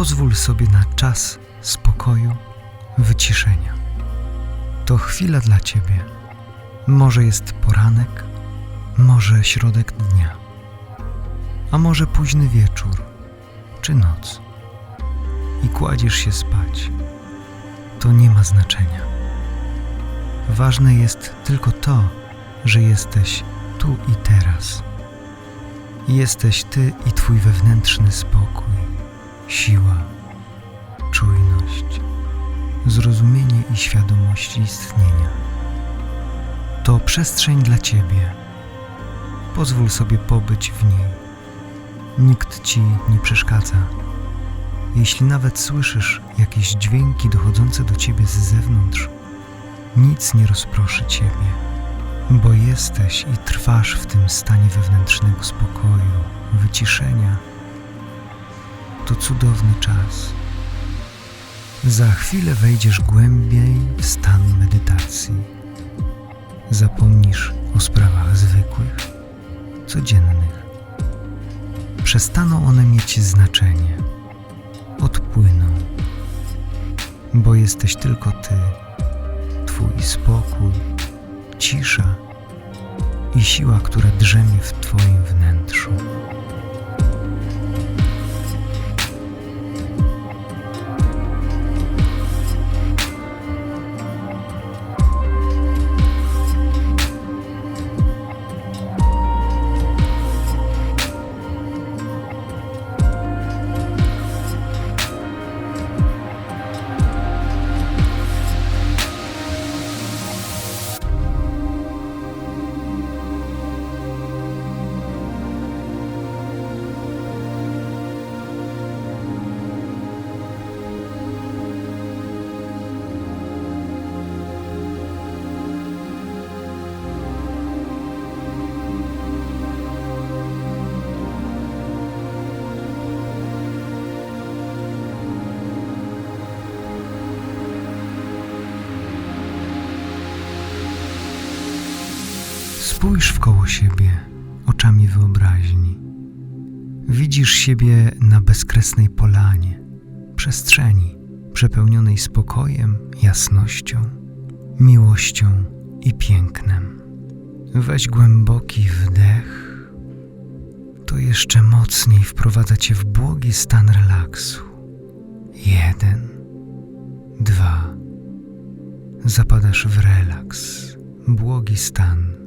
pozwól sobie na czas spokoju, wyciszenia. To chwila dla Ciebie. Może jest poranek, może środek dnia, a może późny wieczór czy noc i kładziesz się spać. To nie ma znaczenia. Ważne jest tylko to, że jesteś tu i teraz. Jesteś Ty i Twój wewnętrzny spokój, siła, czujność, zrozumienie i świadomość istnienia. To przestrzeń dla Ciebie. Pozwól sobie pobyć w niej. Nikt Ci nie przeszkadza. Jeśli nawet słyszysz jakieś dźwięki dochodzące do Ciebie z zewnątrz, nic nie rozproszy Ciebie, bo jesteś i trwasz w tym stanie wewnętrznego spokoju, wyciszenia. To cudowny czas. Za chwilę wejdziesz głębiej w stan medytacji. Zapomnisz o sprawach zwykłych, codziennych. Przestaną one mieć znaczenie. Odpłyną, bo jesteś tylko ty, twój spokój, cisza i siła, która drzemie w twoim wnętrzu. Spójrz wkoło siebie oczami wyobraźni. Widzisz siebie na bezkresnej polanie, przestrzeni przepełnionej spokojem, jasnością, miłością i pięknem. Weź głęboki wdech. To jeszcze mocniej wprowadza cię w błogi stan relaksu. Jeden, dwa. Zapadasz w relaks, błogi stan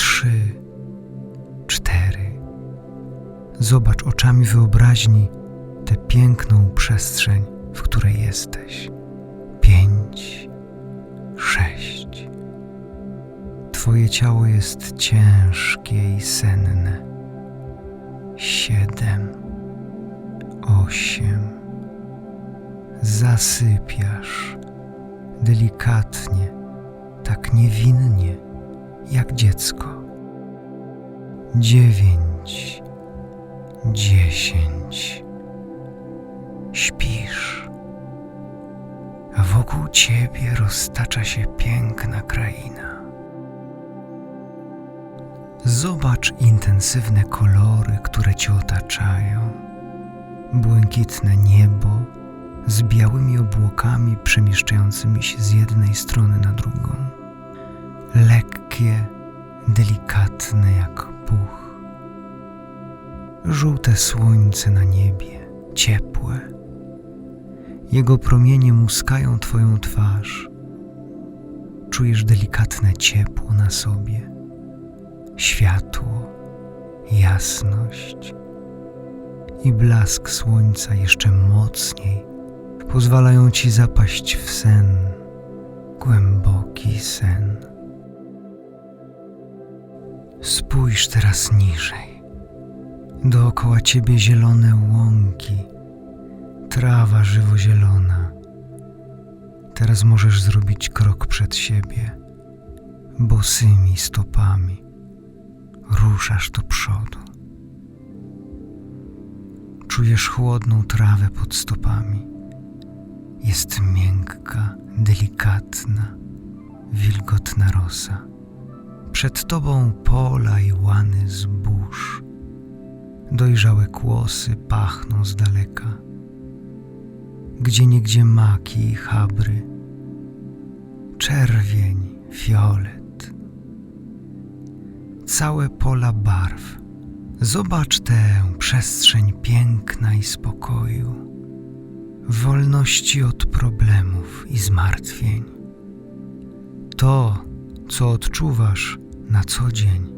trzy, cztery. Zobacz oczami wyobraźni tę piękną przestrzeń, w której jesteś. Pięć, sześć. Twoje ciało jest ciężkie i senne. Siedem, osiem. Zasypiasz delikatnie, tak niewinnie jak dziecko. Dziewięć, dziesięć. Śpisz, a wokół ciebie roztacza się piękna kraina. Zobacz intensywne kolory, które cię otaczają. Błękitne niebo z białymi obłokami przemieszczającymi się z jednej strony na drugą lekkie, delikatne jak puch. Żółte słońce na niebie, ciepłe. Jego promienie muskają Twoją twarz. Czujesz delikatne ciepło na sobie, światło, jasność i blask słońca jeszcze mocniej pozwalają Ci zapaść w sen, głęboki sen. Spójrz teraz niżej. Dookoła ciebie zielone łąki, trawa żywozielona. Teraz możesz zrobić krok przed siebie, bosymi stopami. Ruszasz do przodu. Czujesz chłodną trawę pod stopami. Jest miękka, delikatna, wilgotna rosa. Przed tobą pola i łany zbóż. Dojrzałe kłosy pachną z daleka. gdzie niegdzie maki i chabry, czerwień, fiolet, całe pola barw. Zobacz tę przestrzeń piękna i spokoju, wolności od problemów i zmartwień. To, co odczuwasz na co dzień,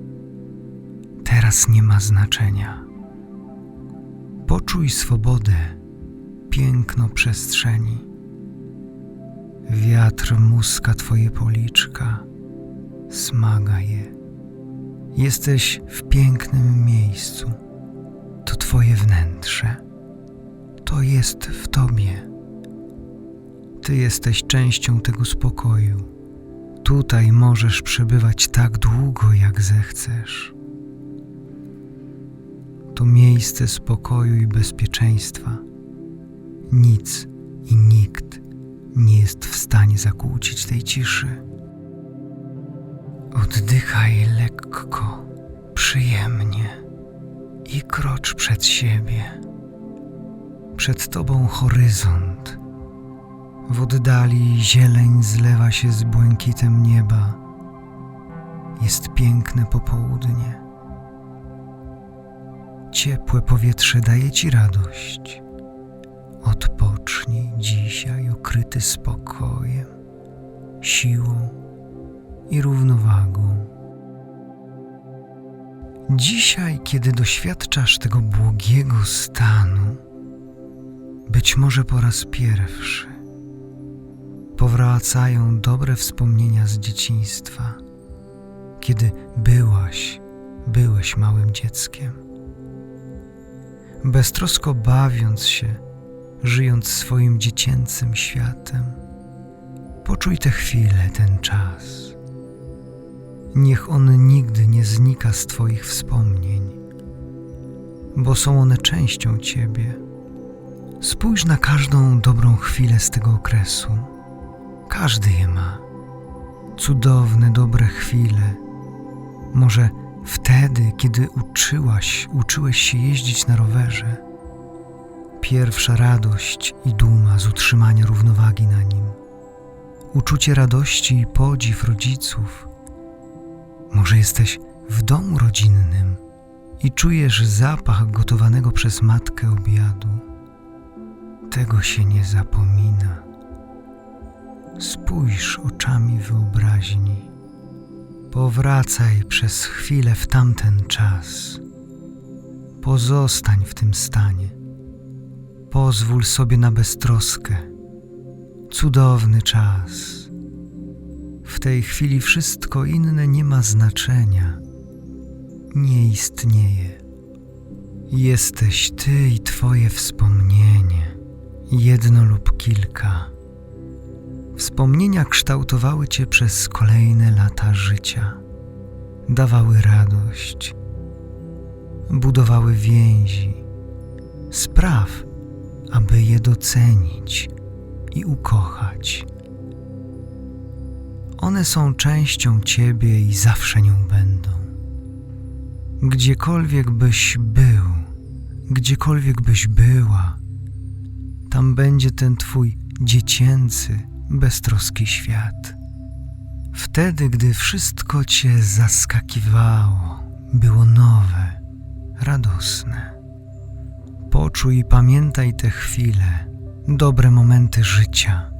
teraz nie ma znaczenia. Poczuj swobodę, piękno przestrzeni. Wiatr muska twoje policzka, smaga je. Jesteś w pięknym miejscu. To twoje wnętrze. To jest w tobie. Ty jesteś częścią tego spokoju. Tutaj możesz przebywać tak długo, jak zechcesz. To miejsce spokoju i bezpieczeństwa. Nic i nikt nie jest w stanie zakłócić tej ciszy. Oddychaj lekko, przyjemnie i krocz przed siebie. Przed tobą horyzont. W oddali zieleń zlewa się z błękitem nieba. Jest piękne popołudnie. Ciepłe powietrze daje ci radość. Odpocznij dzisiaj okryty spokojem, siłą i równowagą. Dzisiaj, kiedy doświadczasz tego błogiego stanu, być może po raz pierwszy powracają dobre wspomnienia z dzieciństwa, kiedy byłaś, byłeś małym dzieckiem. Beztrosko bawiąc się, żyjąc swoim dziecięcym światem, poczuj tę chwilę, ten czas. Niech on nigdy nie znika z Twoich wspomnień, bo są one częścią Ciebie. Spójrz na każdą dobrą chwilę z tego okresu. Każdy je ma. Cudowne, dobre chwile. Może wtedy, kiedy uczyłaś, uczyłeś się jeździć na rowerze. Pierwsza radość i duma z utrzymania równowagi na nim. Uczucie radości i podziw rodziców. Może jesteś w domu rodzinnym i czujesz zapach gotowanego przez matkę obiadu. Tego się nie zapomina. Spójrz oczami wyobraźni. Powracaj przez chwilę w tamten czas. Pozostań w tym stanie. Pozwól sobie na beztroskę. Cudowny czas. W tej chwili wszystko inne nie ma znaczenia. Nie istnieje. Jesteś Ty i Twoje wspomnienie, jedno lub kilka. Wspomnienia kształtowały Cię przez kolejne lata życia, dawały radość, budowały więzi. Spraw, aby je docenić i ukochać. One są częścią Ciebie i zawsze nią będą. Gdziekolwiek byś był, gdziekolwiek byś była, tam będzie ten Twój dziecięcy, beztroski świat. Wtedy, gdy wszystko Cię zaskakiwało, było nowe, radosne. Poczuj i pamiętaj te chwile, dobre momenty życia.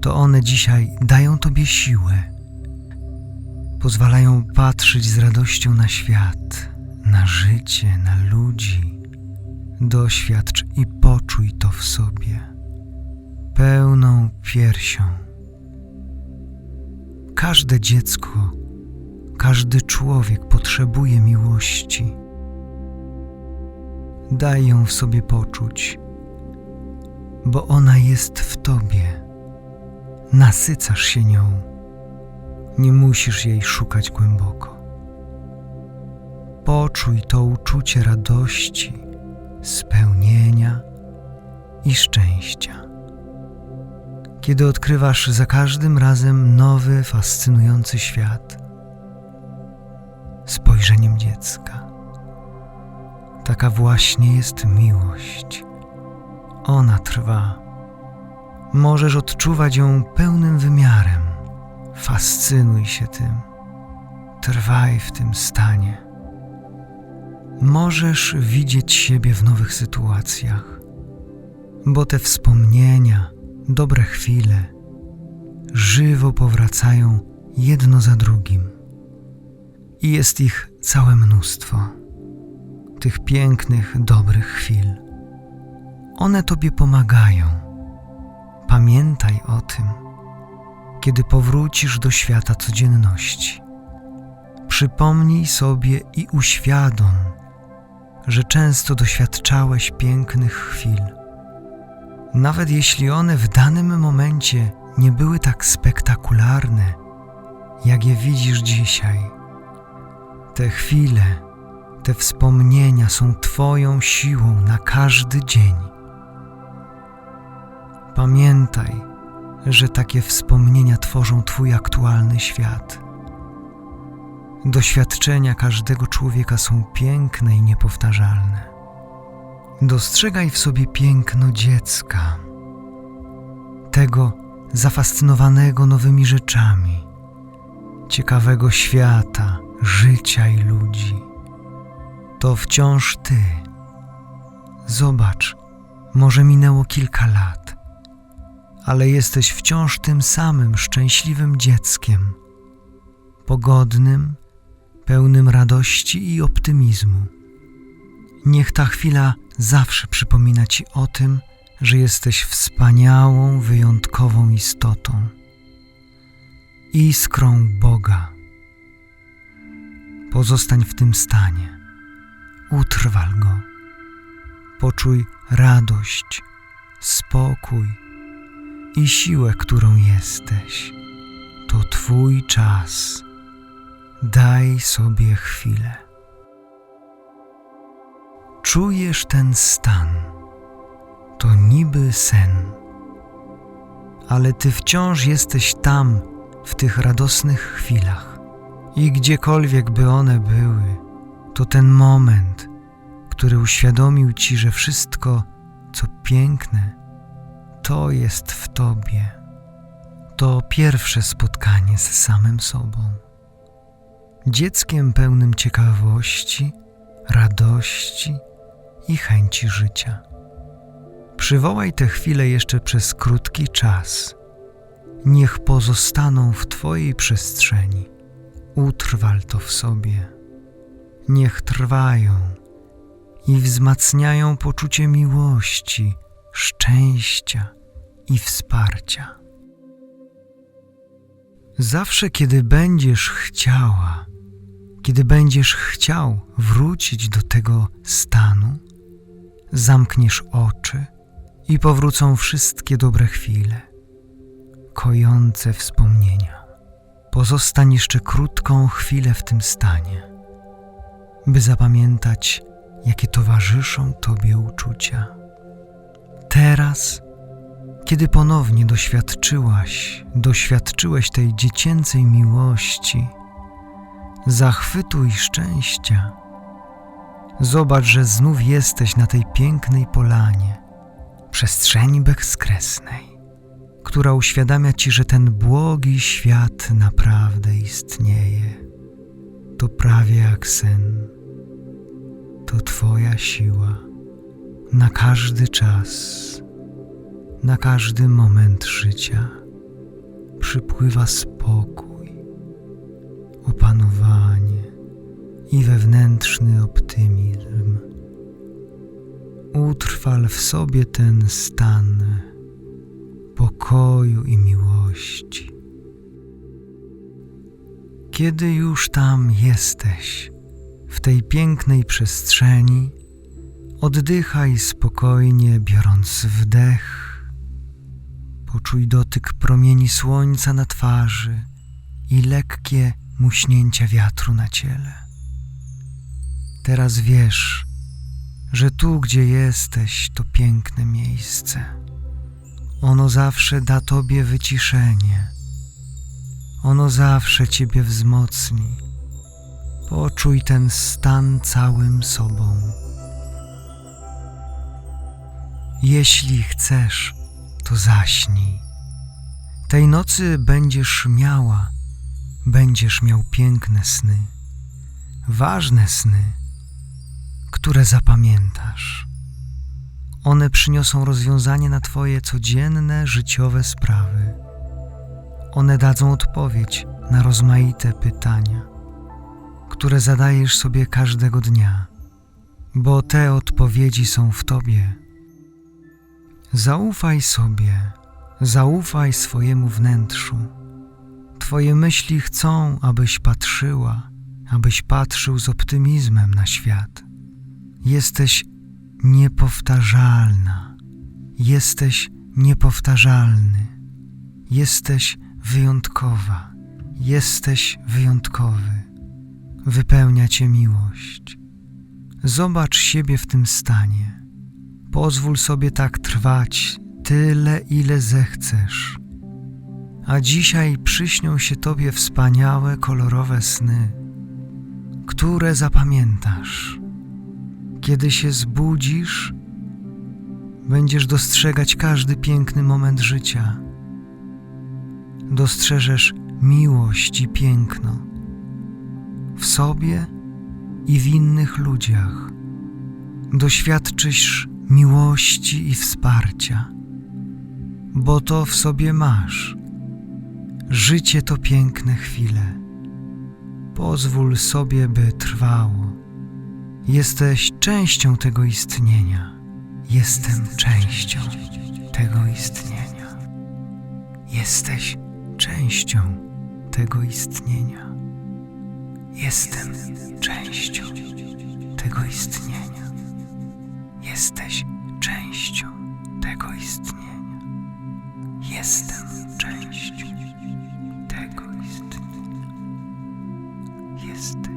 To one dzisiaj dają Tobie siłę, pozwalają patrzeć z radością na świat, na życie, na ludzi. Doświadcz i poczuj to w sobie, pełną piersią. Każde dziecko, każdy człowiek potrzebuje miłości. Daj ją w sobie poczuć, bo ona jest w Tobie. Nasycasz się nią. Nie musisz jej szukać głęboko. Poczuj to uczucie radości, spełnienia i szczęścia. Kiedy odkrywasz za każdym razem nowy, fascynujący świat, spojrzeniem dziecka. Taka właśnie jest miłość. ona trwa. Możesz odczuwać ją pełnym wymiarem. Fascynuj się tym. Trwaj w tym stanie. Możesz widzieć siebie w nowych sytuacjach, bo te wspomnienia, dobre chwile, żywo powracają jedno za drugim. I jest ich całe mnóstwo, tych pięknych, dobrych chwil. One Tobie pomagają. Pamiętaj o tym, kiedy powrócisz do świata codzienności. Przypomnij sobie i uświadom, że często doświadczałeś pięknych chwil. Nawet jeśli one w danym momencie nie były tak spektakularne, jak je widzisz dzisiaj. Te chwile, te wspomnienia są Twoją siłą na każdy dzień. Pamiętaj, że takie wspomnienia tworzą Twój aktualny świat. Doświadczenia każdego człowieka są piękne i niepowtarzalne. Dostrzegaj w sobie piękno dziecka, tego zafascynowanego nowymi rzeczami, ciekawego świata, życia i ludzi. To wciąż ty. Zobacz, może minęło kilka lat, ale jesteś wciąż tym samym szczęśliwym dzieckiem, pogodnym, pełnym radości i optymizmu. Niech ta chwila zawsze przypomina ci o tym, że jesteś wspaniałą, wyjątkową istotą, iskrą Boga. Pozostań w tym stanie, utrwal go, poczuj radość, spokój i siłę, którą jesteś. To Twój czas. Daj sobie chwilę. Czujesz ten stan. To niby sen, ale ty wciąż jesteś tam, w tych radosnych chwilach. I gdziekolwiek by one były, to ten moment, który uświadomił ci, że wszystko, co piękne, to jest w tobie. To pierwsze spotkanie z samym sobą dzieckiem pełnym ciekawości, radości i chęci życia. Przywołaj te chwile jeszcze przez krótki czas. Niech pozostaną w Twojej przestrzeni. Utrwal to w sobie. Niech trwają i wzmacniają poczucie miłości, szczęścia i wsparcia. Zawsze, kiedy będziesz chciała, kiedy będziesz chciał wrócić do tego stanu, zamkniesz oczy i powrócą wszystkie dobre chwile, kojące wspomnienia. Pozostań jeszcze krótką chwilę w tym stanie, by zapamiętać, jakie towarzyszą Tobie uczucia. Teraz, kiedy ponownie doświadczyłaś, doświadczyłeś tej dziecięcej miłości, zachwytu i szczęścia. Zobacz, że znów jesteś na tej pięknej polanie, przestrzeni bezkresnej, która uświadamia ci, że ten błogi świat naprawdę istnieje. To prawie jak sen. To Twoja siła na każdy czas, na każdy moment życia. Przypływa spokój opanowanie i wewnętrzny optymizm. Utrwal w sobie ten stan pokoju i miłości. Kiedy już tam jesteś, w tej pięknej przestrzeni, oddychaj spokojnie, biorąc wdech. Poczuj dotyk promieni słońca na twarzy i lekkie muśnięcia wiatru na ciele. Teraz wiesz, że tu, gdzie jesteś, to piękne miejsce. Ono zawsze da Tobie wyciszenie. Ono zawsze Ciebie wzmocni. Poczuj ten stan całym sobą. Jeśli chcesz, to zaśnij. Tej nocy będziesz miała, będziesz miał piękne sny, ważne sny, które zapamiętasz. One przyniosą rozwiązanie na Twoje codzienne życiowe sprawy. One dadzą odpowiedź na rozmaite pytania, które zadajesz sobie każdego dnia, bo te odpowiedzi są w Tobie. Zaufaj sobie, zaufaj swojemu wnętrzu. Twoje myśli chcą, abyś patrzyła, abyś patrzył z optymizmem na świat. Jesteś niepowtarzalna. Jesteś niepowtarzalny. Jesteś wyjątkowa. Jesteś wyjątkowy. Wypełnia cię miłość. Zobacz siebie w tym stanie. Pozwól sobie tak trwać tyle, ile zechcesz. A dzisiaj przyśnią się tobie wspaniałe, kolorowe sny, które zapamiętasz. Kiedy się zbudzisz, będziesz dostrzegać każdy piękny moment życia. Dostrzeżesz miłość i piękno w sobie i w innych ludziach. Doświadczysz miłości i wsparcia, bo to w sobie masz. Życie to piękne chwile. Pozwól sobie, by trwało. Jesteś częścią tego istnienia. Jestem częścią tego istnienia. Jesteś częścią tego istnienia. Jestem częścią tego istnienia. Jesteś częścią tego istnienia. Jestem częścią tego istnienia. Jestem